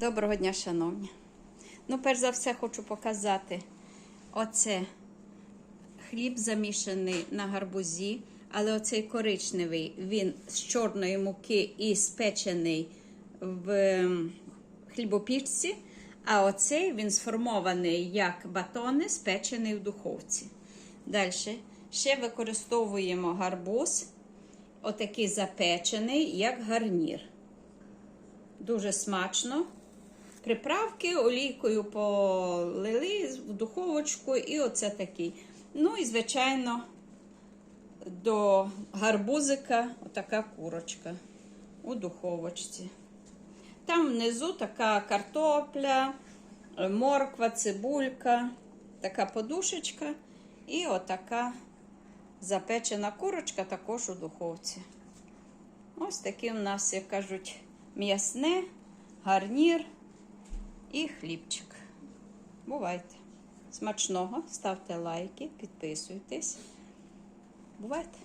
Доброго дня, шановні. Ну, перш за все, хочу показати оце хліб замішаний на гарбузі, але оцей коричневий, він з чорної муки і спечений в ем, хлібопічці, а оцей він сформований як батони, спечений в духовці. Далі ще використовуємо гарбуз, отакий запечений, як гарнір. Дуже смачно. Приправки олійкою полили в духовочку, і оце такий. Ну і, звичайно, до гарбузика отака курочка у духовочці. Там внизу така картопля, морква, цибулька, така подушечка і отака запечена курочка також у духовці. Ось таке в нас, як кажуть, м'ясне, гарнір і хлібчик. Бувайте. Смачного, ставте лайки, підписуйтесь. Бувайте!